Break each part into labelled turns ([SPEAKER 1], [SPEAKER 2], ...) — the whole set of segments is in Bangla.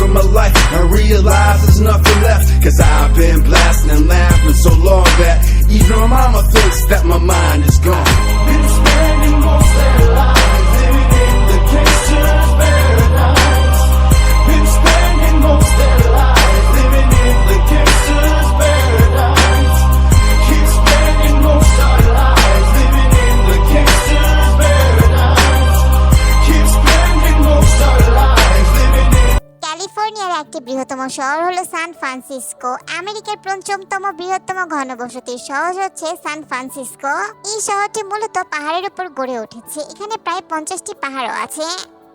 [SPEAKER 1] look my life and realize there's nothing left. Cause I've been blasting and laughing so long that even my mama thinks that my mind is gone. Been spending most of their
[SPEAKER 2] একটি বৃহত্তম শহর হলো সান ফ্রান্সিসকো। আমেরিকার পঞ্চমতম বৃহত্তম ঘনবসতির শহর হচ্ছে সান ফ্রান্সিসকো। এই শহরটি মূলত পাহাড়ের উপর গড়ে উঠেছে। এখানে প্রায় পঞ্চাশটি পাহাড়ও আছে।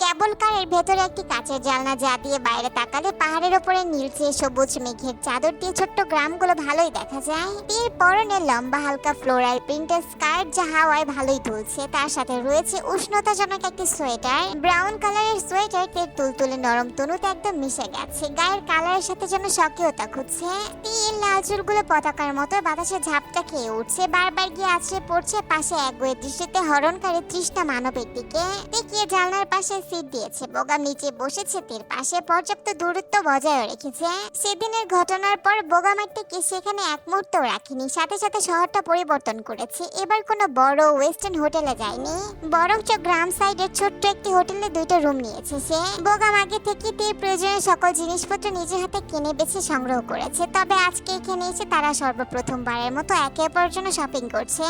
[SPEAKER 2] কেবল কারের ভেতরে একটি কাঁচের জানলা যা দিয়ে বাইরে তাকালে পাহাড়ের ওপরে নীলচে সবুজ মেঘের চাদর দিয়ে ছোট্ট গ্রামগুলো ভালোই দেখা যায়। তীর পরনে লম্বা হালকা ফ্লোরাল প্রিন্টের স্কার্ট যা হাওয়ায় ভালোই তুলছে। তার সাথে রয়েছে উষ্ণতাজনক একটি সোয়েটার। ব্রাউন কালারের সোয়েটার তীর তুলতুলে নরম তনুতে একদম মিশে গেছে। গায়ের কালারের সাথে যেন স্বকীয়তা খুঁজছে। তীর লাল চুলগুলো পতাকার মতো বাতাসে ঝাপটা খেয়ে উঠছে। বারবার গিয়ে আছড়ে পড়ছে পাশে একগুয়ে দৃষ্টিতে হরণকারী তৃষ্ণা মানবের দিকে। দেখিয়ে জানলার পাশে সিট দিয়েছে বোগাম নিচে বসেছে, তীর পাশে পর্যাপ্ত দূরত্ব বজায় রেখেছে। সেদিনের ঘটনার পর বোগামাটিকে সেখানে এক মুহূর্ত রাখিনি, সাথে সাথে শহরটা পরিবর্তন করেছে। এবার কোনো বড় ওয়েস্টার্ন হোটেলে যায়নি, বরঞ্চ গ্রাম সাইডের ছোট্ট একটি হোটেলে দুইটা রুম নিয়েছে সে। বোগাম আগে থেকে তীর প্রয়োজনীয় সকল জিনিসপত্র নিজের হাতে কিনে বেছে সংগ্রহ করেছে, তবে আজকে এখানে এসে তারা সর্বপ্রথমবারের মতো একে অপরের জন্য শপিং করছে।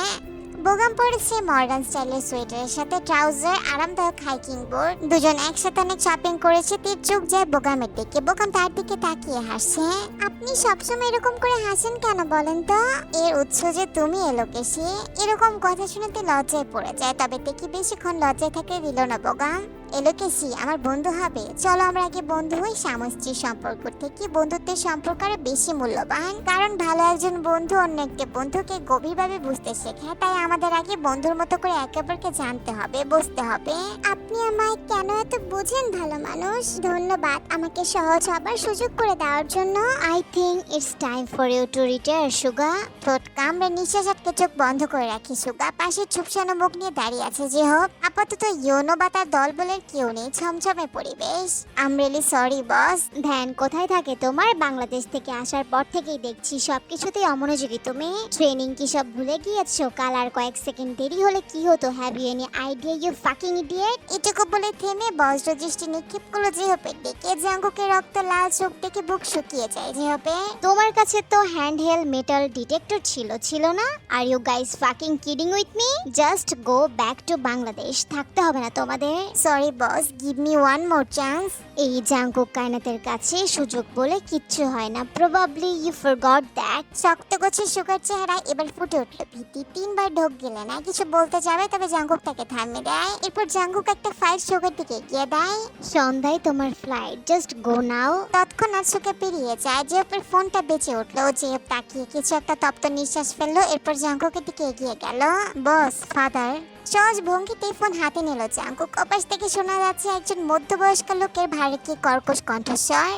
[SPEAKER 2] বোগাম পরেছে মডার্ন স্টাইলের সোয়েটারের সাথে ট্রাউজার আরামদায়ক হাইকিং বোর্ড দুজন একসাথে অনেক শপিং করেছে, তীর চোখ যায় বোগামের দিকে। বোগাম তার দিকে তাকিয়ে হাসছে আপনি সবসময় এরকম করে হাসেন কেন বলেন তো? এর উৎস যে তুমি এলো এলোকেশি এরকম কথা শুনতে লজ্জায় পড়ে যায়, তবে দেখি বেশিক্ষণ লজ্জায় থাকে দিল না বোগাম। এলোকেশি, আমার বন্ধু হবে। চলো আমরা আগে বন্ধু হই স্বামী সম্পর্ক থেকে। বন্ধুত্বের সম্পর্ক আরও বেশি মূল্যবান, কারণ ভালো একজন বন্ধু অন্য একটি বন্ধুকে গভীরভাবে বুঝতে শেখায় তাই আমাদের আগে বন্ধুর মতো করে একে অপরকে জানতে হবে, বুঝতে হবে। আপনি আমায় কেন এত বুঝেন, ভালো মানুষ? ধন্যবাদ আমাকে সহজ হবার সুযোগ করে দেওয়ার জন্য। I think it's time for you to retire Suga ঠোঁট কামড়ে নিঃশ্বাস আটকে চোখ বন্ধ করে রাখি সুগা পাশে ছুপসানো মুখ নিয়ে দাঁড়িয়ে আছে, যে হোক। আপাতত ইয়োনো বা তার দল বলে কেউ নেই ছমছমে পরিবেশ। আম রিয়েলি সরি বস ধ্যান, কোথায় থাকে তোমার? বাংলাদেশ থেকে আসার পর থেকেই দেখছি সবকিছুতেই অমনোযোগী তুমি। ট্রেনিং কি সব ভুলে গিয়েছো? কাল আর কয়েক সেকেন্ড দেরি হলে কি হতো? Have you any idea you fucking idiot এটুকু বলে থেমে বজ্র দৃষ্টি নিক্ষেপ করল জেহপের দিকে জাঙ্গুকে রক্ত, লাল চোখ দেখে বুক শুকিয়ে যায় জেহপে। তোমার কাছে তো হ্যান্ড হেল্ড মেটাল ডিটেক্টর ছিল ছিল না? Are you guys fucking kidding with me just go back to Bangladesh থাকতে হবে না তোমাদের। Sorry boss give me one more chance এই জাঙ্কুক কায়নাতের কাছে সুযোগ বলে কিচ্ছু হয় না। প্রবাবলি ইউ ফরগট দ্যাট শক্ত গোছের সুগার চেহারা এবার ফুটে উঠল। ভীতি তিনবার ঢোক গেলে না কিছু বলতে যাবে, তবে জাঙ্কুক তাকে থামিয়ে দেয়। এরপর জাঙ্কুক একটা ফাইল সুগার দিকে এগিয়ে দেয়। সন্ধ্যায় তোমার ফ্লাইট জাস্ট গো নাও তৎক্ষণাৎ সুখে পেরিয়ে যায়। যে জেপের ফোনটা বেঁচে উঠল। জেপ তাকিয়ে কিছু একটা তপ্ত নিঃশ্বাস ফেলল। এরপর জাঙ্কুকের দিকে এগিয়ে গেল। বস ফাদার সহজ ভঙ্গিতে ফোন হাতে নিল জাঙ্কুক অপাশ থেকে শোনা যাচ্ছে একজন মধ্যবয়স্ক লোকের ভারী কর্কশ কণ্ঠস্বর।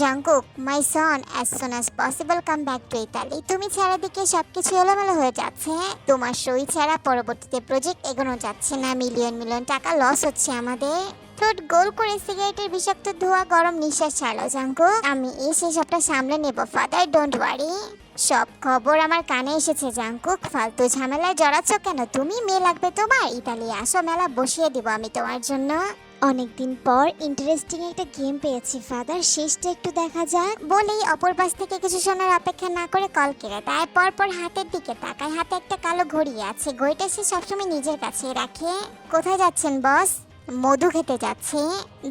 [SPEAKER 2] Jungkook my son as soon as possible come back to Italy তুমি ছাড়া দিকে সবকিছু এলোমেলো হয়ে যাচ্ছে। তোমার সই ছাড়া পরবর্তীতে প্রজেক্ট এগোনো যাচ্ছে না। মিলিয়ন মিলিয়ন টাকা লস হচ্ছে আমাদের। ঠোঁট গোল করে সিগারেটের বিষাক্ত ধোয়া গরম নিঃশ্বাস ছাড়লো জাঙ্কুক আমি এসে সবটা সামলে নেব ফাদার ডোন্ট ওয়ারি সব খবর আমার কানে এসেছে জাঙ্কুক ফালতু ঝামেলায় জড়াচ্ছ কেন? তুমি মেয়ে লাগবে তোমার ইতালি, আসো, মেলা বসিয়ে দিব আমি তোমার জন্য। অনেকদিন পর ইন্টারেস্টিং একটা গেম পেয়েছি ফাদার শেষটা একটু দেখা যাক। বলেই অপর পাশ থেকে কিছু শোনার অপেক্ষা না করে কল কেড়ে দেয়। পরপর হাতের দিকে তাকায়, হাতে একটা কালো ঘড়ি আছে। ঘড়িটা সে সবসময় নিজের কাছে রাখে। কোথায় যাচ্ছেন বস মধু খেতে যাচ্ছে।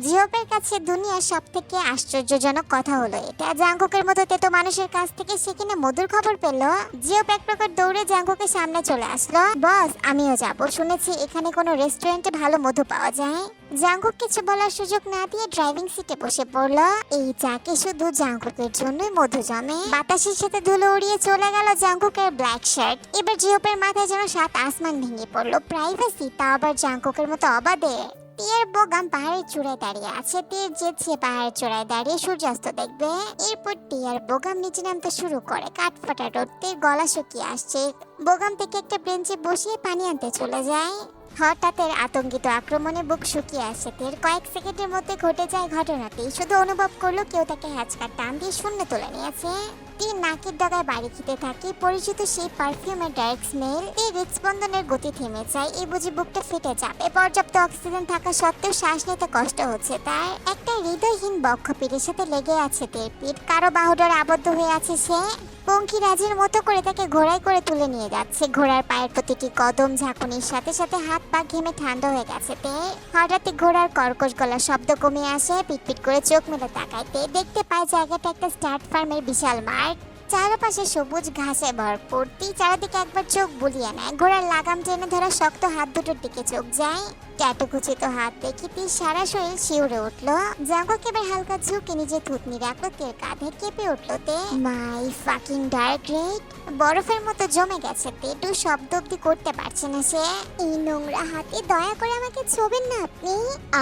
[SPEAKER 2] জিওপের কাছে দুনিয়ার সব থেকে আশ্চর্যজনক কথা হলো এটা। জাঙ্কুকের মতো তেতো মানুষের কাছ থেকে সে কিনা মধুর খবর পেল। জিওপ এক প্রকার দৌড়ে জাঙ্কুকের সামনে চলে আসলো। বস, আমিও যাব। শুনেছি এখানে কোনো রেস্টুরেন্টে ভালো মধু পাওয়া যায়। জাঙ্কুক কিছু বলার সুযোগ না দিয়ে ড্রাইভিং সিটে বসে পড়ল। এই চাকে শুধু জাঙ্কুকের জন্যই মধু জমে। বাতাসের সাথে ধুলো উড়িয়ে চলে গেল জাঙ্কুকের ব্ল্যাক শার্ট। এবার জিওপের মাথায় যেন সাত আসমান ভেঙে পড়ল। প্রাইভেসি তা আবার জাঙ্কুকের মতো অবাধে? তীর বোগাম পাহাড়ের চূড়ায় দাঁড়িয়ে আছে। তীর যেছে পাহাড়ের চূড়ায় দাঁড়িয়ে সূর্যাস্ত দেখবে, এরপর টিয়ার বোগাম নিচে নামতে শুরু করে। কাঠফাটা রোদ গলা শুকিয়ে আসছে। বোগাম থেকে একটা বেঞ্চে বসিয়ে পানি আনতে চলে যায়। হঠাৎের আতঙ্কিত আক্রমণে বুক শুকিয়ে আসে। তের কয়েক সেকেন্ডের মধ্যে ঘটে যায় ঘটনাটি। শুধু অনুভব করল কেউ তাকে হ্যাচকার টান দিয়ে শূন্য তুলে নিয়েছে। তীর নাকের ডগায় বাড়ি খেতে থাকে। পরিচিত সেই পারফিউমের ডাইরেক্ট স্মেল এই হৃদস্পন্দনের গতি থেমে যায়। এই বুঝি বুকটা ফেটে যাবে। পর্যাপ্ত অক্সিজেন থাকা সত্ত্বেও শ্বাস নিতে কষ্ট হচ্ছে। তার একটা হৃদয়হীন বক্ষ পিঠের সাথে লেগে আছে তের পিঠ। কারও বাহুডোর আবদ্ধ হয়ে আছে সে। পঙ্কি রাজের মতো করে তাকে ঘোড়ায় করে তুলে নিয়ে যাচ্ছে। ঘোড়ার পায়ের প্রতিটি কদম ঝাঁকুনির সাথে সাথে হাত পা ঘেমে ঠান্ডা হয়ে গেছে তে। হঠাৎই ঘোড়ার কর্কশ গলার শব্দ কমে আসে। পিটপিট করে চোখ মেলে তাকাইতে দেখতে পায় জায়গাটা একটা স্টার্ট ফার্মের বিশাল মাঠ। চারপাশে সবুজ ঘাসে ভরপুর। তি চারিদিকে একবার চোখ বুলিয়ে নেয়। ঘোড়ার লাগাম টেনে ধরা শক্ত হাত দুটোর দিকে চোখ যায়। ট্যাটু কুচিত হাত দেখে তি সারা শরীর শিউরে উঠল। জাগক এবার হালকা ঝুঁকে নিজে থুতনি রাখল তের কাঁধে কেঁপে উঠল তে। My fucking dark red. বরফের মতো জমে গেছে একটু শব্দ অব্দি করতে পারছে না সে। এই নোংরা হাতে দয়া করে আমাকে ছোবেন না আপনি।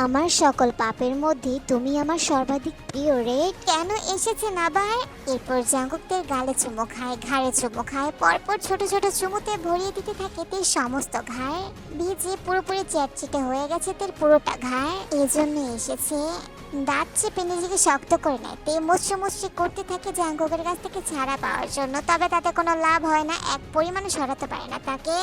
[SPEAKER 2] আমার সকল পাপের মধ্যে তুমি আমার সর্বাধিক প্রিয় রে কেন এসেছেন আবার? এরপর জাঙ্গুকদের গালে চুমো খায়, ঘাড়ে চুমো খায়, পরপর ছোট ছোট চুমুতে ভরিয়ে দিতে থাকে তে সমস্ত ঘাড়। ভিজে পুরোপুরি চ্যাটচিটে হয়ে গেছে তের পুরোটা ঘাড়। এজন্য এসেছে। দাঁত চেপে নিজেকে শক্ত করে নেয়। তে মুচড়ে মুচড়ে করতে থাকে জাঙ্গকের কাছ থেকে ছাড়া পাওয়ার জন্য। তবে তাতে কোনো লাভ হয় না, এক পরিমাণে সরাতে পারে না তাকে।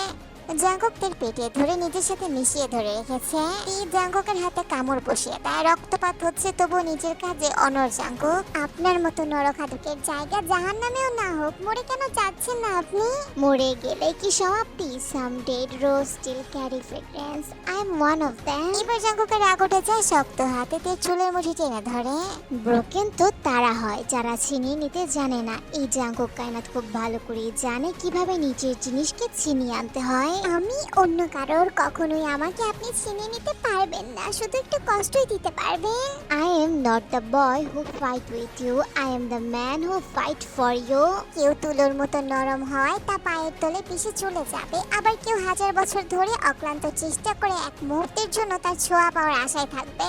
[SPEAKER 2] জাঙ্গকদের পেটে ধরে নিজের সাথে মিশিয়ে ধরে রেখেছে। তি জাঙ্গকের হাতে কামড় বসিয়ে দেয়। রক্তপাত হচ্ছে তবু নিজের কাজে অনর জাঙ্গক আপনার মতো নরখাদকের জায়গা জাহান নামেও না হোক, মরে কেন যাচ্ছেন না আপনি? মরে গেলে কি সমাপ্তি some dead rose still carry fragrance I am one of them এবার জাঙ্গকের রাগ উঠে যায়, শক্ত হাতে তে চুলের মুঠি টেনে ধরে। ব্রোকেন তো তারা হয়, যারা ছিনিয়ে নিতে জানে না। এই জাঙ্গক কায়নাত খুব ভালো করে জানে কীভাবে নিজের জিনিসকে ছিনিয়ে আনতে হয়। আমি অন্য কারোর কখনোই আমাকে আপনি ছিনিয়ে নিতে পারবেন না। শুধু একটু কষ্টই দিতে পারবেন। I am not the boy who fight with you I am the man who fight for you কেউ তুলোর মতো নরম হয় তা পায়ের তলে পিছে চলে যাবে। আবার কেউ হাজার বছর ধরে অক্লান্ত চেষ্টা করে এক মুহূর্তের জন্য তার ছোঁয়া পাওয়ার আশায় থাকবে।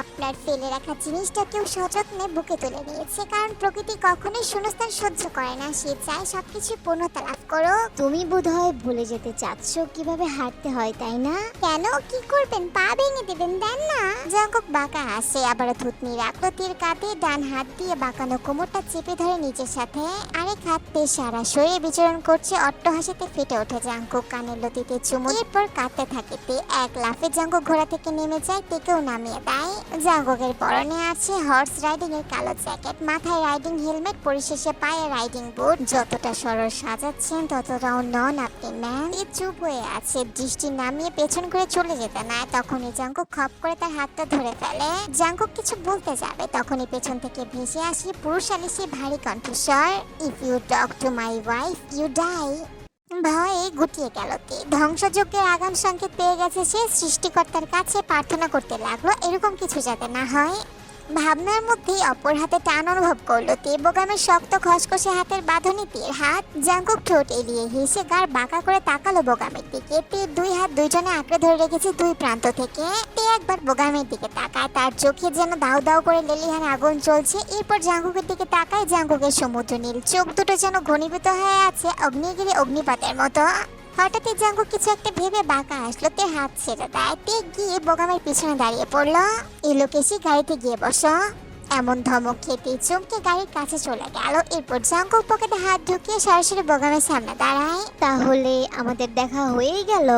[SPEAKER 2] আপনার ফেলে রাখা জিনিসটা কেউ সযত্নে বুকে তুলে নিয়েছে কারণ প্রকৃতি কখনোই শূন্যস্থান সহ্য করে না। সে চায় সবকিছু পূর্ণতা লাভ করো তুমি বোধহয় ভুলে যেতে চাচ্ছ কীভাবে হাঁটতে হয় তাই না? কেন? কি করবেন? পা ভেঙে দেবেন দেন না। জঙ্কক বাঁকা আসে আবার থুতনি রাখল তীর কাঁধে ডান হাত দিয়ে বাঁকানো কোমরটা চেপে ধরে নিচের সাথে। আরেক হাত দিয়ে সারা শরীরে বিচরণ করছে অট্ট হাসিতে ফেটে ওঠে জাঙ্কুক কানের লতিতে চুমু। এরপর কাঁদতে থাকে তে এক লাফে জাঙ্কুক ঘোড়া থেকে নেমে যায় তেকেও নামিয়ে দেয়। জাঙ্কুকের পরনে আছে হর্স রাইডিং এর কালো জ্যাকেট মাথায় রাইডিং হেলমেট পরিশেষে পায়ে রাইডিং বুট যতটা সরল সাজাচ্ছেন, ততটাও নন আপনি ম্যান এ চুপ হয়ে আছে, দৃষ্টি নামিয়ে পেছন করে চলে যেতে নাই তখনই জাঙ্কুক খপ করে তার হাতটা ধরে ফেলে। জাঙ্কুক কিছু বলতে যাবে। তখনই পেছন থেকে ভেসে আসি পুরুষ আলিসি ভারী কণ্ঠস্বর। If you talk to my wife you die ভয়ে গুটিয়ে গেল তে ধ্বংসযজ্ঞের আগাম সংকেত পেয়ে গেছে সে সৃষ্টিকর্তার কাছে প্রার্থনা করতে লাগল। এরকম কিছু যাতে না হয়। ভাবনার মধ্যেই অপর হাতে টান অনুভব করল। তে বোগামের শক্ত খসখসে হাতের বাঁধনি হাত জাঙ্কুক ঠোঁট এলিয়ে হেসে গার বাঁকা করে তাকালো বোগামের দিকে। তীর দুই হাত দুইজনে আঁকড়ে ধরে রেখেছে দুই প্রান্ত থেকে। তে একবার বোগামের দিকে তাকায়। তার চোখে যেন দাউ দাউ করে লেলিহান আগুন চলছে এরপর জাঙ্কুকের দিকে তাকায় জাঙ্কুকের সমুদ্র নীল। চোখ দুটো যেন ঘনীভূত হয়ে আছে অগ্নিগিরি অগ্নিপাতের মতো। হঠাৎই জাঙ্গু কিছু একটা ভেবে বাঁকা আসলো, তে হাত ছেড়ে দেয়। গিয়ে বোগামের পিছনে দাঁড়িয়ে পড়ল। এলোকেশি গাড়িতে গিয়ে বসো এমন ধমক খেতে চমকে গাড়ির কাছে চলে গেল। এরপর জাঙ্গু পকেটে হাত ঢুকিয়ে সরাসরি বোগামের সামনে দাঁড়ায়। তাহলে আমাদের দেখা হয়েই গেল।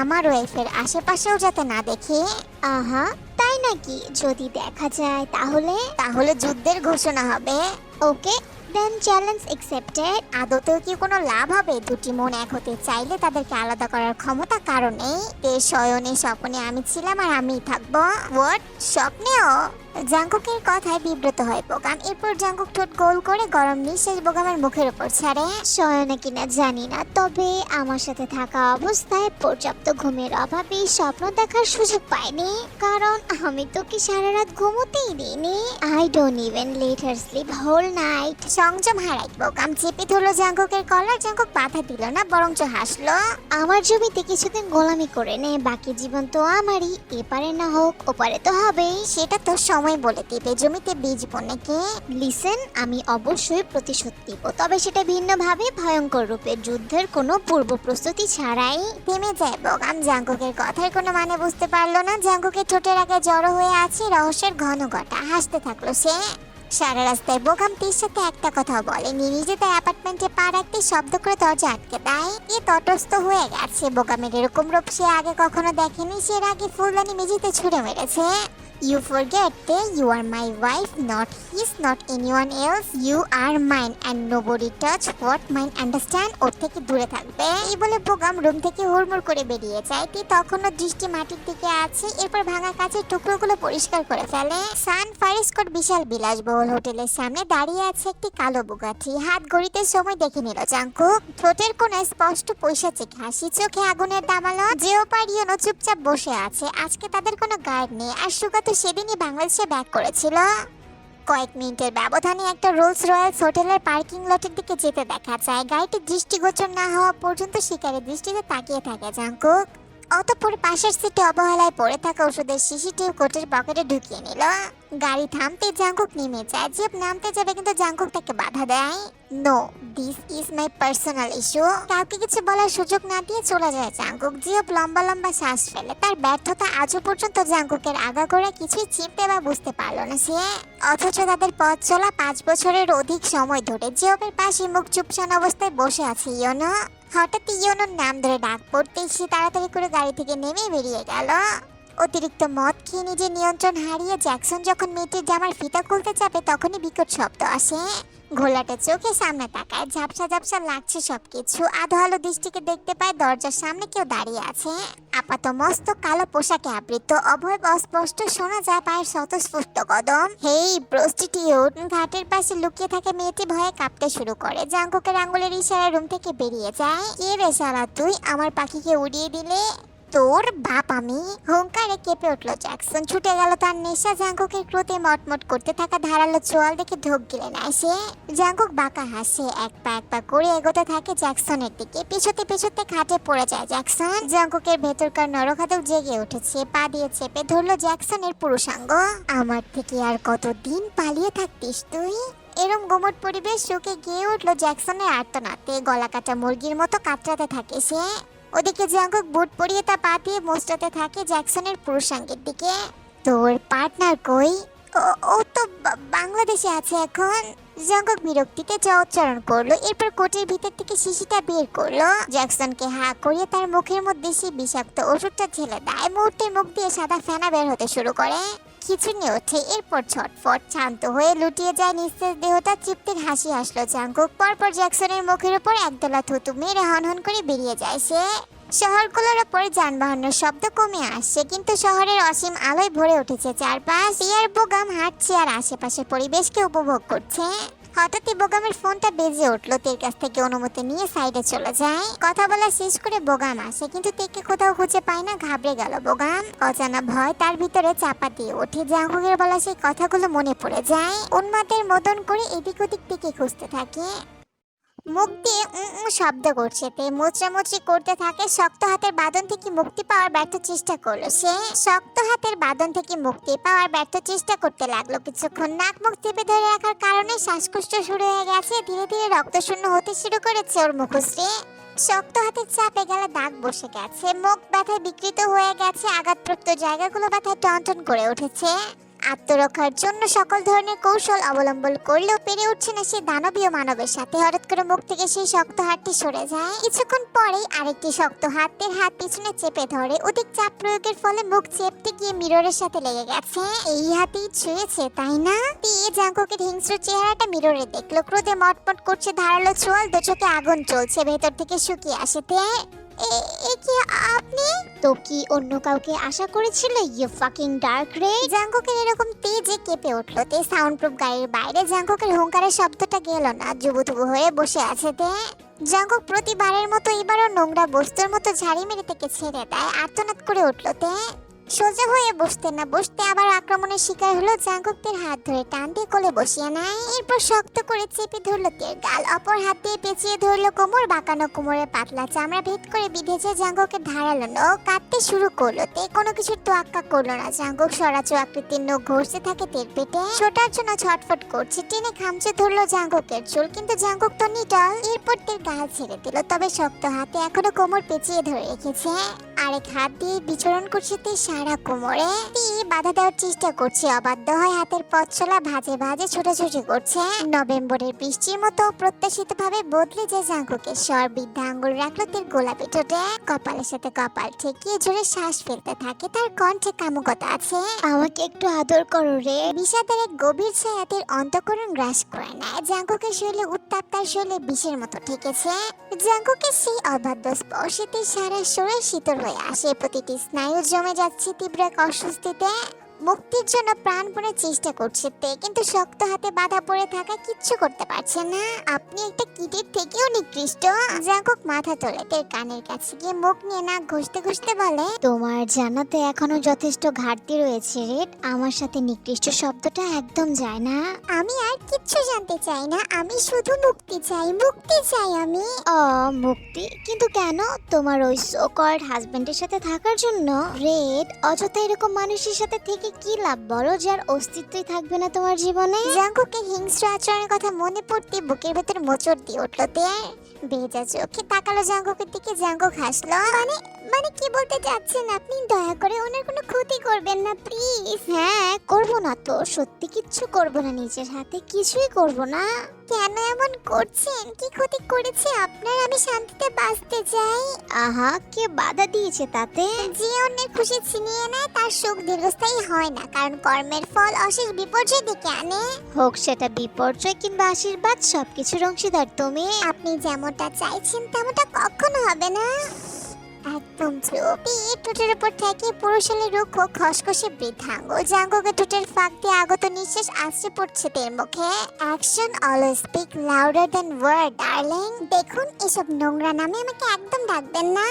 [SPEAKER 2] আমার ওয়াইফের আশেপাশেও যাতে না দেখি। আহা, তাই নাকি? যদি দেখা যায় তাহলে? তাহলে যুদ্ধের ঘোষণা হবে। ওকে দেন চ্যালেঞ্জ অ্যাকসেপ্টেড আদতেও কি কোনো লাভ হবে? দুটি মন এক হতে চাইলে তাদেরকে আলাদা করার ক্ষমতা কারণেই এ শয়নে স্বপ্নে আমি ছিলাম আর আমি থাকব। ওয়ার্ড স্বপ্নেও? জাঙ্কুকের কথায় বিব্রত হয় বোগাম এরপর জাঙ্কুক ঠোঁট গোল করে গরম নিঃশ্বাস বোগামের মুখের উপর ছাড়ে। শয়নে কিনা, জানি না, তবে আমার সাথে থাকা অবস্থায় পর্যাপ্ত ঘুমের অভাবে স্বপ্ন দেখার সুযোগ পাইনি। কারণ আমি তো কি সারা রাত ঘুমোতেই দিইনি। I don't even let her sleep whole night সংযম হারাই বোকাম। চেপে ধরলো জাঙ্কুকের কলার। জাঙ্কুক বাধা দিল না, বরঞ্চ হাসলো।
[SPEAKER 3] আমার জমিতে কিছুদিন গোলামি করে নে, বাকি জীবন তো আমারই। এপারে না হোক, ওপারে তো হবেই।
[SPEAKER 2] সেটা তো সময় বলে দিবে জমিতে বীজ নাকি
[SPEAKER 3] লিসেন, আমি অবশ্যই প্রতিশোধ দিব। তবে সেটা ভিন্নভাবে ভয়ঙ্কর রূপে যুদ্ধের কোনো পূর্ব প্রস্তুতি ছাড়াই
[SPEAKER 2] থেমে যায়। বোকাম জাঙ্কুকের কথার কোনো মানে বুঝতে পারল না। জাঙ্কুকের ঠোঁটের আগে জড়ো হয়ে আছে রহস্যের ঘন ঘটা। হাসতে থাকল সে। সারা রাস্তায় বোকাম তির সাথে একটা কথা বলেনি। নিজে তার অ্যাপার্টমেন্টে পা রাখতে শব্দ করে দরজা আটকে দেয়। এ তটস্থ হয়ে গেছে। বোকামের এরকম রূপ সে আগে কখনো দেখেনি। সে আগে ফুলদানি মেঝেতে ছুঁড়ে মেরেছে। You forget they you are my wife not his not anyone else you are mine and nobody touch what mine understand ওর থেকে দূরে থাকবে। এই বলে বোগাম রুম থেকে হুড়মুড় করে বেরিয়ে যায়। তি তখনও দৃষ্টি মাটির দিকে আছে। এরপর ভাঙা কাচের টুকরোগুলো পরিষ্কার করে ফেলে। সান ফারিস্কোট বিশাল বিলাসবহুল হোটেলের সামনে দাঁড়িয়ে আছে একটি কালো বুগাটি হাত গড়িতে সময় দেখে নিল জাঙ্কুক ঠোঁটের কোনায় স্পষ্ট পৈশাচিক হাসি। চোখে আগুনের দামালো। জিওপার ইউনো চুপচাপ বসে আছে। আজকে তাদের কোনো গার্ড নেই। আর সুগা তো সেদিনই বাংলাদেশে ব্যাক করেছিল। কয়েক মিনিটের ব্যবধানে একটা রোলস রয়্যালস হোটেলের পার্কিং লটের দিকে যেতে দেখা যায়। গাড়িটি দৃষ্টিগোচর না হওয়া পর্যন্ত শিকারের দৃষ্টিতে তাকিয়ে থাকে জাঙ্কুক অতঃপর পাশের সিটে অবহেলায় পড়ে থাকা ওষুধের শিশিটি কোটের পকেটে ঢুকিয়ে নিল। গাড়ি থামতে জাঙ্কুক নেমে যায়, জিপ নামতে যাবে কিন্তু জাঙ্কুক তাকে বাধা দেয়। No this is my personal issue কাউকে কিছু বলার সুযোগ না দিয়ে চলে যায় জাঙ্কুক জিপ লম্বা লম্বা শ্বাস ফেলে। তার ব্যর্থতা আজও পর্যন্ত জাঙ্কুকের করে কিছুই চিনতে বা বুঝতে পারল না সে। অথচ তাদের পথ চলা পাঁচ বছরের অধিক সময় ধরে জিওপের পাশে মুখ চুপসান অবস্থায় বসে আছে ইয়নো। হঠাৎ ইয়নোর নাম ধরে ডাক পড়তেই সে তাড়াতাড়ি করে গাড়ি থেকে নেমে বেরিয়ে গেল। অতিরিক্ত মদ খেয়ে নিজের নিয়ন্ত্রণ হারিয়ে জ্যাকসন যখন মেয়েটির জামার ফিতা খুলতে চাপে তখনই বিকট শব্দ আসে। ঘোলাটা চোখে সামনে তাকায়, ঝাপসা ঝাপসা লাগছে সবকিছু। আধো আলো দৃষ্টিকে দেখতে পায়, দরজার সামনে কেউ দাঁড়িয়ে আছে। আপাত মস্ত কালো পোশাকে আবৃত অভয় অস্পষ্ট শোনা যায় পায়ের স্বতঃস্ফূর্ত কদম। Hey, prostitute! ঘাটের পাশে লুকিয়ে থাকে মেয়েটি ভয়ে কাঁপতে শুরু করে। জাঙ্কুকের আঙ্গুলের ইশারা রুম থেকে বেরিয়ে যায়। কে রে শালা তুই? আমার পাখিকে উড়িয়ে দিলে? তোর বাপ আমি। হুঙ্কারে কেঁপে উঠল জ্যাকসন। ছুটে গেল তার নেশা জাঙ্কুকের ক্রোতে মটমট করতে থাকা ধারালো চোয়াল দেখে ঢোক গিলে নেয় সে। জাঙ্কুক বাঁকা হাসে, এক পা এক পা করে এগোতে থাকে জ্যাকসনের দিকে। পিছতে পিছতে খাটে পড়ে যায় জ্যাকসন। জাঙ্কুকের ভেতরকার নরখাদক জেগে উঠেছে, পা দিয়ে চেপে ধরলো জ্যাকসনের পুরুষাঙ্গ। আমার থেকে আর কতদিন পালিয়ে থাকতিস তুই? এরম গোমট পরিবেশ চোখে গিয়ে উঠল জ্যাকসনের আর্তনাতে গলা কাটা মুরগির মতো কাতরাতে থাকে সে। ওদিকে জাঙ্কুক বুট পরিয়ে তা পা দিয়ে মোস্টাতে থাকে জ্যাকসনের পুরুষাঙ্গের দিকে। তোর পার্টনার কই? ও- তো বাংলাদেশে আছে এখন। জঙ্গক বিরক্তিতে চা, উচ্চারণ করল, এরপর কোটের ভিতর থেকে শিশিটা বের করল। জ্যাকসনকে হা করিয়ে তার মুখের মধ্যে সেই বিষাক্ত ওষুধটা ঢেলে দেয়। মুহূর্তের মুখ দিয়ে সাদা ফেনা বের হতে শুরু করে। খিচুনি ওঠে। এরপর ছটফট শান্ত হয়ে লুটিয়ে যায় নিঃশ্বাস দেহটা। চিপ্তির হাসি আসলো জাঙ্কুক পরপর জ্যাকসনের মুখের উপর একদলা থুতু মেরে হনহন করে বেরিয়ে যায় সে। শহরগুলোর ওপরে যানবাহনের শব্দ কমে আসছে, কিন্তু শহরের অসীম আলোয় ভরে উঠেছে চারপাশ। ইয়ার বোগাম হাঁটছে আর আশেপাশের পরিবেশকে উপভোগ করছে। হঠাৎই বোগামের ফোনটা বেজে উঠল। তের কাছ থেকে অনুমতি নিয়ে সাইডে চলে যায়। কথা বলা শেষ করে বোগাম আসে, কিন্তু তেকে কোথাও খুঁজে পায় না, ঘাবড়ে গেল বোগাম। অজানা ভয় তার ভিতরে চাপা দিয়ে ওঠে। জাহুগের বলা সেই কথাগুলো মনে পড়ে যায়। উন্মাদের মদন করে এদিক ওদিক থেকে খুঁজতে থাকে। মুখ দিয়ে উম শব্দ করছে। তে মোচড়ামুচড়ি করতে থাকে, শক্ত হাতের বাঁধন থেকে মুক্তি পাওয়ার ব্যর্থ চেষ্টা করল। সে শক্ত হাতের বাঁধন থেকে মুক্তি পাওয়ার ব্যর্থ চেষ্টা করতে লাগল। কিছুক্ষণ নাক মুখ চেপে ধরে রাখার কারণে শ্বাসকষ্ট শুরু হয়ে গেছে। ধীরে ধীরে রক্ত শূন্য হতে শুরু করেছে ওর মুখশ্রী। শক্ত হাতের চাপে গেলে দাগ বসে গেছে। মুখ ব্যথায় বিকৃত হয়ে গেছে। আঘাতপ্রাপ্ত জায়গাগুলো ব্যথায় টনটন করে উঠেছে। আত্মরক্ষার জন্য সকল ধরনের কৌশল অবলম্বন করলেও পেরে উঠছে না সে দানবীয় মানবের সাথে। হঠাৎ করে মুখ থেকে সেই শক্ত হাতটি সরে যায়। কিছুক্ষণ পরেই আরেকটি শক্ত হাতের হাত পিছনে চেপে ধরে। অধিক চাপ প্রয়োগের ফলে মুখ চেপতে গিয়ে মিররের সাথে লেগে গেছে। এই হাতেই ছুঁয়েছে, তাই না? দিয়ে জাঙ্কুকের হিংস্র চেহারাটা মিররে দেখল। ক্রোধে মটমট করছে ধারালো চোয়াল, দু চোখে আগুন চলছে ভেতর থেকে শুকিয়ে আসে তে কি আপনি?
[SPEAKER 3] তো কি অন্য কাউকে আশা করেছিল? ইউ ফাকিং ডার্ক রে
[SPEAKER 2] জাঙ্গকের এরকম তেজে কেঁপে উঠল, তে সাউন্ড প্রুফ গাড়ির বাইরে জাঙ্গকের হুঙ্কারের শব্দটা গেল না জুবুথুবু হয়ে বসে আছে তে। জাঙ্গক প্রতিবারের মতো এবারও নোংরা বস্তুর মতো ঝাড়ি মেরে থেকে ছেড়ে দেয়, আর্তনাদ করে উঠল তে। সোজা হয়ে বসতে না বসতে আবার আক্রমণের শিকার হলো জাঙ্কুকদের হাত ধরে, টান দিয়ে কোলে বসিয়ে নেয়। এরপর শক্ত করে চেপে ধরলো তের গাল, অপর হাত দিয়ে পেঁচিয়ে ধরলো কোমর, বাঁকানো কোমরে পাতলা চামড়া ভেদ করে বিঁধেছে জাঙ্কুকের ধারালো নখ কাটতে শুরু করল। তে কোনো কিছুর তোয়াক্কা করল না জাঙ্কুক সরাচো আকৃতির নখ ঘষতে থাকে তের পেটে। ছোটার জন্য ছটফট করছে, টেনে খামচে ধরলো জাঙ্কুকের চুল, কিন্তু জাঙ্কুক তো নিটল। এরপর তের গাল ছেড়ে দিল, তবে শক্ত হাতে এখনও কোমর পেঁচিয়ে ধরে রেখেছে। আরেক হাত দিয়ে বিচরণ করছে তে কোমরে তে বাধা দেওয়ার চেষ্টা করছে অবাধ্য হয় হাতের পথ চলা ভাজে ভাজে ছোটাছুটি করছে। নভেম্বরের বৃষ্টির মতো প্রত্যাশিত ভাবে বদলে যায় জাঙ্কুকের স্বর বৃদ্ধা আঙ্গুল রাখল তের গোলাপি ঠোঁটে। কপালের সাথে কপাল ঠেকিয়ে জোরে শ্বাস ফেলতে থাকে তার কণ্ঠে কামুকতা আছে।
[SPEAKER 3] আমাকে একটু আদর করো রে।
[SPEAKER 2] বিষাদের এক গভীর ছায়াতের অন্তকরণ গ্রাস করে নেয়। জাঙ্কুকের শরীরে উত্তাপ তার শরীরে বিষের মতো ঠেকেছে। জাঙ্কুকের সেই অবাধ্য স্পর্শেতে সারা শরীর শীতল হয়ে আসে। প্রতিটি স্নায়ু জমে যাচ্ছে। তীব্র এক অস্বস্তিতে মুক্তির জন্য প্রাণপণে চেষ্টা করছে তে, কিন্তু শক্ত হাতে বাধা পড়ে থাকা কিচ্ছু করতে পারছে না। আপনি একটা কিটের থেকেও নিকৃষ্ট। জাঙ্কুক মাথা তোলে। তের কানের কাছে গিয়ে মুখ নিয়ে নাক ঘষতে ঘষতে বলে,
[SPEAKER 3] তোমার জানাতে এখনও যথেষ্ট ঘাটতি রয়েছে রেড আমার সাথে নিকৃষ্ট শব্দটা একদম যায় না।
[SPEAKER 2] আমি আর কিচ্ছু জানতে চাই না। আমি শুধু মুক্তি চাই মুক্তি চাই আমি।
[SPEAKER 3] অ মুক্তি? কিন্তু কেন? তোমার ওই সোকর্ড হাজবেন্ডের সাথে থাকার জন্য? রেড অযথা এরকম মানুষের সাথে থেকে কি লাভ? বলো যার অস্তিত্বই থাকবে না তোমার জীবনে।
[SPEAKER 2] জাঙ্কুকে হিংস্র আচরণের কথা মনে পড়তে বুকের ভেতর মোচড় দিয়ে উঠল তে। বেজা চোখে তাকালো জাঙ্কুকের দিকে। জাঙ্কুক হাসলো মানে মানে কি বলতে চাচ্ছেন আপনি? দয়া করে ওনার কোনো ক্ষতি করবেন না প্লিজ।
[SPEAKER 3] হ্যাঁ করব না তো। সত্যি কিচ্ছু করব না নিজের হাতে। কিছুই করব না।
[SPEAKER 2] কেন এমন করছেন? কি ক্ষতি করেছে আপনার? আমি শান্তিতে বাঁচতে চাই।
[SPEAKER 3] আহা কে বাধা দিয়েছে তাতে?
[SPEAKER 2] যে অন্যের খুশি ছিনিয়ে নেয় তার সুখ দীর্ঘস্থায়ী হয় না কারণ কর্মের ফল অশেষ বিপর্যয় ডেকে আনে।
[SPEAKER 3] হোক সেটা বিপর্যয় কিংবা আশীর্বাদ সবকিছুর অংশীদার তুমি।
[SPEAKER 2] আপনি যেমনটা চাইছেন তেমনটা কখনো হবে না। একদম উপর পুরুষালী রুক্ষ, খসখসে বৃদ্ধাঙ্গ জাঙ্গকে ফাঁক দিয়ে আগত নিঃশ্বাস আসছে পড়ছে তের মুখে। Action speak louder word, darling. দেখুন, এসব নোংরা নামে আমাকে একদম ডাকবেন না।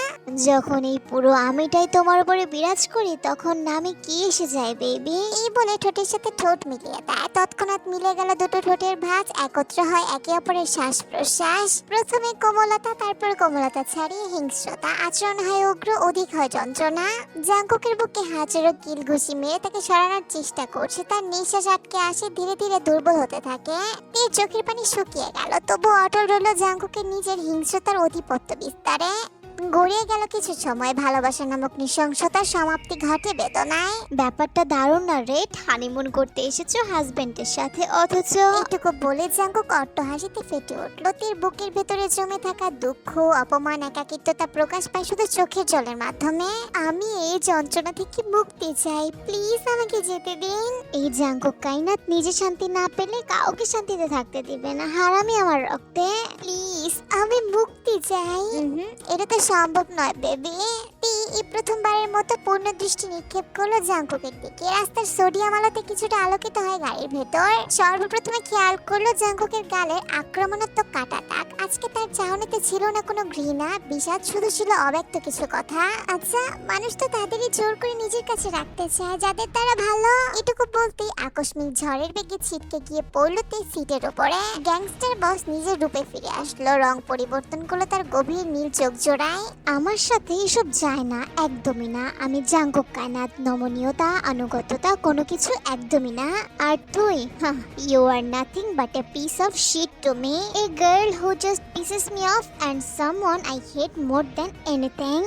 [SPEAKER 3] যখন এই পুরো আমিটাই তোমার উপরে বিরাজ করি, তখন নামে কি এসে যায়, বেবি?
[SPEAKER 2] এই বলে ঠোঁটের সাথে ঠোঁট মিলিয়ে দেয়। তৎক্ষণাৎ মিলে গেল দুটো ঠোঁটের ভাঁজ। একত্র হয় একে অপরের শ্বাস প্রশ্বাস প্রথমে কোমলতা, তারপর কোমলতা ছাড়িয়ে হিংস্রতা। আচরণ হয় উগ্র অধিক হয় যন্ত্রণা। জাঙ্কুকের বুকে হাজারো কিল ঘুষি মেরে তাকে সরানোর চেষ্টা করছে। তার নিঃশ্বাস আটকে আসে, ধীরে ধীরে দুর্বল হতে থাকে। তীর চোখের পানি শুকিয়ে গেল তবু অটল রইল জাঙ্কুকের নিজের হিংস্রতার অধিপত্য বিস্তারে। গড়িয়ে গেল কিছু সময় ভালোবাসা নামক নৃশংসতার সমাপ্তি ঘটে বেদনায়।
[SPEAKER 3] ব্যাপারটা দারুণ না রেট হানিমুন করতে এসেছ হাজবেন্ডের সাথে অথচ
[SPEAKER 2] এইটুকু বলে জাঙ্কুক অট্ট হাসিতে ফেটে উঠল। তীর বুকের ভেতরে জমে থাকা দুঃখ অপমান একাকিত্বতা প্রকাশ পায় শুধু চোখের জলের মাধ্যমে। আমি এই যন্ত্রণা থেকে মুক্তি চাই। প্লিজ আমাকে যেতে দিন।
[SPEAKER 3] এই জাঙ্কুক কাইনাত নিজে শান্তি না পেলে কাউকে শান্তিতে থাকতে দিবে না। হারামি আমার রক্তে।
[SPEAKER 2] প্লিজ আমি মুক্তি চাই। এটা তো সম্ভব নয়, বেবি। এই প্রথমবারের মতো পূর্ণ দৃষ্টি নিক্ষেপ করল জাঙ্কুকের দিকে। রাস্তার সোডিয়াম আলোতে কিছুটা আলোকিত হয় গাড়ির ভেতর। সর্বপ্রথমে খেয়াল করল জাঙ্কুকের গালের আক্রমণাত্মক কাটা দাগ। আজকে তার চাহনিতে ছিল না কোনো ঘৃণা, বিষাদ, শুধু ছিল অব্যক্ত কিছু কথা। আচ্ছা মানুষ তো তাদেরই জোর করে নিজের কাছে রাখতে চায়, যাদের তারা ভালো। এটুকু বলতেই আকস্মিক ঝড়ের বেগে ছিটকে গিয়ে পড়ল তে সিটের উপরে। গ্যাংস্টার বস নিজের রূপে ফিরে আসলো। রং পরিবর্তন করল তার গভীর নীল চোখ জোড়ায়
[SPEAKER 3] আমার সাথে এসব যায় না, একদমই না। আমি জাঙ্গ কায়নাত, নমনীয়তা, আনুগত্যতা কোনো কিছু একদমই না। আর তুই you are nothing but a piece of shit to me a girl who just pieces me off and someone I hate more than anything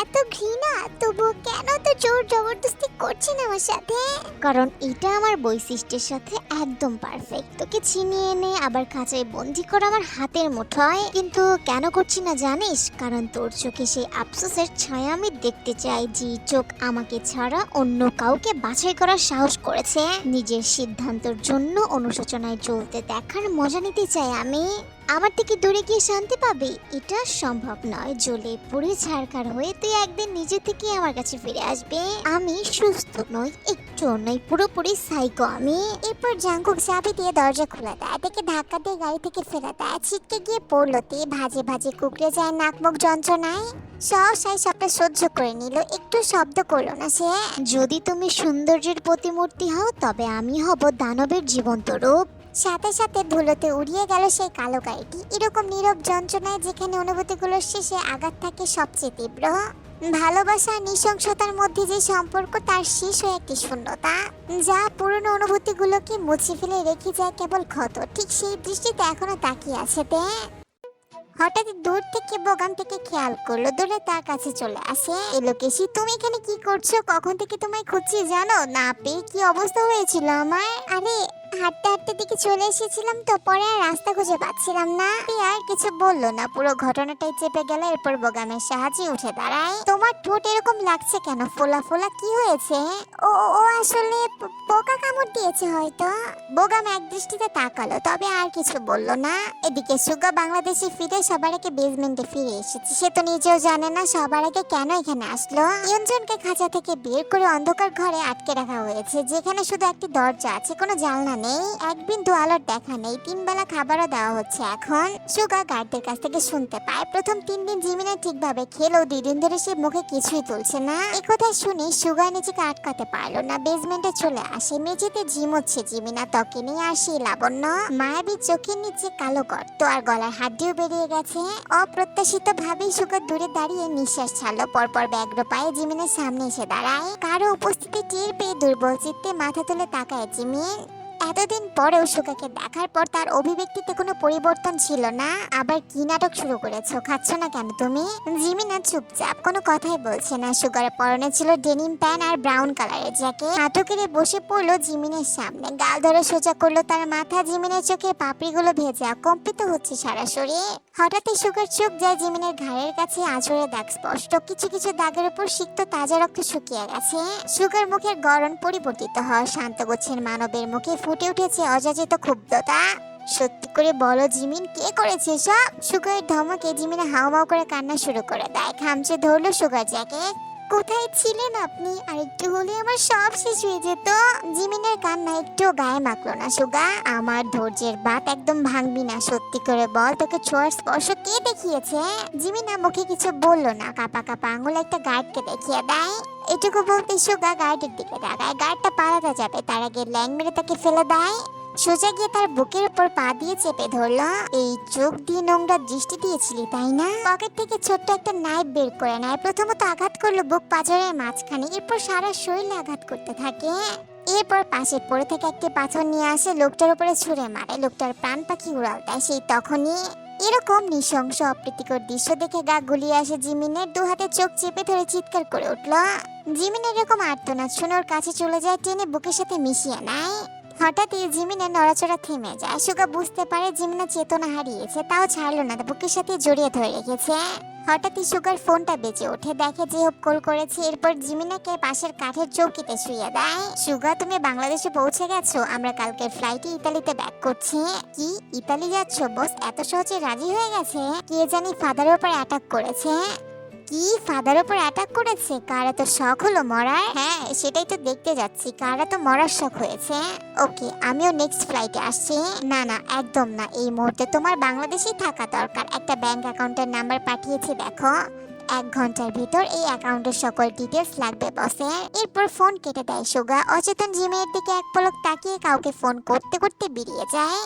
[SPEAKER 2] এত ঘৃণা তবু কেন তো জোর জবরদস্তি করছেন আমার সাথে?
[SPEAKER 3] কারণ এটা আমার বৈশিষ্ট্যের সাথে একদম পারফেক্ট তোকে ছিনিয়ে এনে আবার খাঁচায় বন্দি করা আমার হাতের মুঠোয়। কিন্তু কেন করছি না জানিস? কারণ তোর চোখে সেই আফসোসের ছায়া আমি দেখতে চাই, যে চোখ আমাকে ছাড়া অন্য কাউকে বাছাই করার সাহস করেছে। নিজের সিদ্ধান্তের জন্য অনুশোচনায় চলতে দেখার মজা নিতে চাই আমি। আমার থেকে দূরে গিয়ে শান্তি পাবি? এটা সম্ভব নয়। জ্বলে পুড়ে ছাড়কার হয়ে তুই একদিন নিজে থেকে আমার কাছে ফিরে আসবে। আমি সুস্থ নই, একটু নই, পুরোপুরি সাইকো আমি।
[SPEAKER 2] এরপর জাঙ্কুক চাবি দিয়ে দরজা খুলে দেয়, দেখে ধাক্কা দিয়ে গাড়ি থেকে ফেলে দেয়। ছিটকে গিয়ে পড়ল তে ভাজে ভাজে কুকড়ে যায় নাক মুখ যন্ত্রণায়। সহসাই সবটা সহ্য করে নিল, একটু শব্দ করল না সে।
[SPEAKER 3] যদি তুমি সৌন্দর্যের প্রতিমূর্তি হও, তবে আমি হব দানবের জীবন্ত রূপ।
[SPEAKER 2] সাথে সাথে ধুলোতে উড়িয়ে গেল সেই কালো গাড়িটি। এরকম নীরব যন্ত্রণায় যেখানে অনুভূতিগুলোর শেষে আঘাত থাকে সবচেয়ে তীব্র। ভালোবাসা নৃশংসতার মধ্যে যে সম্পর্ক, তার শেষ হয়ে একটি শূন্যতা। যা পুরনো অনুভূতিগুলোকে মুছে ফেলে রেখে যায় কেবল ক্ষত। ঠিক সেই দৃষ্টিতে এখনও তাকিয়ে আছে তে। হঠাৎ দূর থেকে বগান থেকে খেয়াল করল, দূরে তার কাছে চলে আসে। এলো কেশি তুমি এখানে কি করছ? কখন থেকে তোমায় খুঁজছি জানো? না পেয়ে কি অবস্থা হয়েছিল আমার আরে হাঁটতে হাঁটতে দিকে চলে এসেছিলাম তো, পরে আর রাস্তা খুঁজে পাচ্ছিলাম না। আর কিছু বলল না, পুরো ঘটনাটাই চেপে গেল, এরপর বোগামের সাহায্যে উঠে দাঁড়ায়। তোমার ঠোঁট এরকম লাগছে কেন? ফোলা ফোলা কি হয়েছে? ও ও আসলে পোকা কামড় দিয়েছে হয়তো। বোগাম এক দৃষ্টিতে তাকালো, তবে আর কিছু বলল না। এদিকে সুগা বাংলাদেশে ফিরে সবার আগে বেসমেন্টে ফিরে এসেছে। সে তো নিজেও জানে না সবার আগে কেন এখানে আসলো। ইয়ঞ্জনকে খাঁচা থেকে বের করে অন্ধকার ঘরে আটকে রাখা হয়েছে, যেখানে শুধু একটি দরজা আছে, কোনো জানলা নেই, এক বিন্দু আলোর দেখা নেই, তিন বেলা খাবারও দেওয়া হচ্ছে এখন। সুগা গার্ডদের কাছ থেকে শুনতে পায়, প্রথম তিন দিন জিমিনা ঠিকভাবে খেলেও দুই দিন ধরে সে মুখে কিছুই তুলছে না। এ কথা শুনে সুগা নিজেকে আটকাতে পারল না বেসমেন্টে চলে আসে, মেঝেতে জিম হচ্ছে জিমিনা, ত্বকে নিয়ে আসি লাবণ্য। মায়াবী চোখের নিচে কালো গর্ত আর গলার হাড্ডিও বেরিয়ে গেছে। অপ্রত্যাশিত ভাবেই সুগা দূরে দাঁড়িয়ে নিঃশ্বাস ছাড়লো, পরপর ব্যাগ্র পায়ে জিমিনের সামনে এসে দাঁড়ায়। কারও উপস্থিতি টের পেয়ে দুর্বল চিত্তে মাথা তুলে তাকায় জিমিন। এতদিন পরেও সুগাকে দেখার পর তার অভিব্যক্তিতে কোনো পরিবর্তন ছিল না। আবার কি নাটক শুরু করেছ? খাচ্ছ না কেন তুমি? জিমিনা চুপচাপ কোনো কথাই বলছে না। সুগারের পরনে ছিল ডেনিম প্যান্ট আর ব্রাউন কালারের জ্যাকেট। নাটকেরে বসে পড়ল জিমিনের সামনে। গাল ধরে সোজা করল তার মাথা। জিমিনের চোখে পাপড়িগুলো ভেজা। কম্পিত হচ্ছে সারা শরীর। হঠাৎই সুগার চোখ যায় জিমিনের ঘাড়ের কাছে আঁচড়ে দাগ স্পষ্ট। কিছু কিছু দাগের উপর সিক্ত তাজা রক্ত শুকিয়ে গেছে। সুগার মুখের গরম পরিবর্তিত হওয়া শান্ত গোছের মানবের মুখে ফুটে উঠেছে অযাচিত ক্ষুব্ধতা। সত্যি করে বলো জিমিন, কে করেছে সব সুগার ধমকে জিমিনে হাওমাও করে কান্না শুরু করে দেয়। খামচে ধরলো সুগার জ্যাকেট। কোথায় ছিলেন আপনি? আর একটু হলে আমার সব শেষ হয়ে যেত। জিমিনের কান্না একটু গায়ে মাখলো না, সুগা। আমার ধৈর্যের বাত একদম ভাঙবি না, সত্যি করে বল। তোকে ছোঁয়ার স্পর্শ কে দেখিয়েছে? জিমিনা মুখে কিছু বলল না, কাপা কাপা আঙুল একটা গার্ডকে দেখিয়ে দেয়। এটুকু বলতে সুগা গার্ডের দিকে তাকায়। গার্ডটা পালাতে যাবে, তার আগে ল্যাং মেরে তাকে ফেলে দেয়। সোজা গিয়ে তার বুকের উপর পা দিয়ে চেপে ধরলো। এই চোখ দিয়ে নোংরা দৃষ্টি দিয়েছিলি, তাই না? পকেট থেকে ছোট্ট একটা নাইফ বের করে নেয়। প্রথমত আঘাত করল বুক পাঁজরের মাঝখানে, এরপর সারা শরীরে আঘাত করতে থাকে। এরপর পাশে পড়ে থেকে একটি পাথর নিয়ে আসে, লোকটার উপরে ছুঁড়ে মারে। লোকটার প্রাণ পাখি উড়াল দেয় সেই তখনই। এরকম নৃশংস, অপ্রীতিকর দৃশ্য দেখে গা গুলিয়ে আসে জিমিনের। দু হাতে চোখ চেপে ধরে চিৎকার করে উঠল। জিমিনের এরকম আর্তনাদ শুনোর কাছে চলে যায়, টেনে বুকের সাথে মিশিয়ে নেয়। হঠাৎই জিমিনের নড়াচড়া থেমে যায়। সুগা বুঝতে পারে জিমিনা চেতনা হারিয়েছে, তাও ছাড়লো না, বুকের সাথে জড়িয়ে ধরে রেখেছে। হঠাৎই সুগার ফোনটা বেজে ওঠে, দেখে যে হোপ কল করেছে, এরপর জিমিনাকে পাশের কাঠের চৌকিতে শুয়ে দেয়। সুগা, তুমি বাংলাদেশে পৌঁছে গেছো? আমরা কালকের ফ্লাইটে ইতালিতে ব্যাক করছি। কি, ইতালি যাচ্ছ? বস এত সহজে রাজি হয়ে গেছে? কে জানি ফাদারের উপর অ্যাটাক করেছে। কি ফাদার ওপর অ্যাটাক করেছে? কার এত শখ হলো মরার? হ্যাঁ সেটাই তো দেখতে যাচ্ছি। কার এত মরার শখ হয়েছে? ওকে, আমিও নেক্সট ফ্লাইটে আসছি। না না, একদম না। এই মুহূর্তে তোমার বাংলাদেশেই থাকা দরকার। একটা ব্যাংক অ্যাকাউন্টের নাম্বার পাঠিয়েছি, দেখো। এক ঘণ্টার ভিতর এই অ্যাকাউন্টের সকল ডিটেলস লাগবে বসে এরপর ফোন কেটে দেয়, সুগা। অচেতন জিমের দিকে এক পলক তাকিয়ে কাউকে ফোন করতে করতে বেরিয়ে যায়।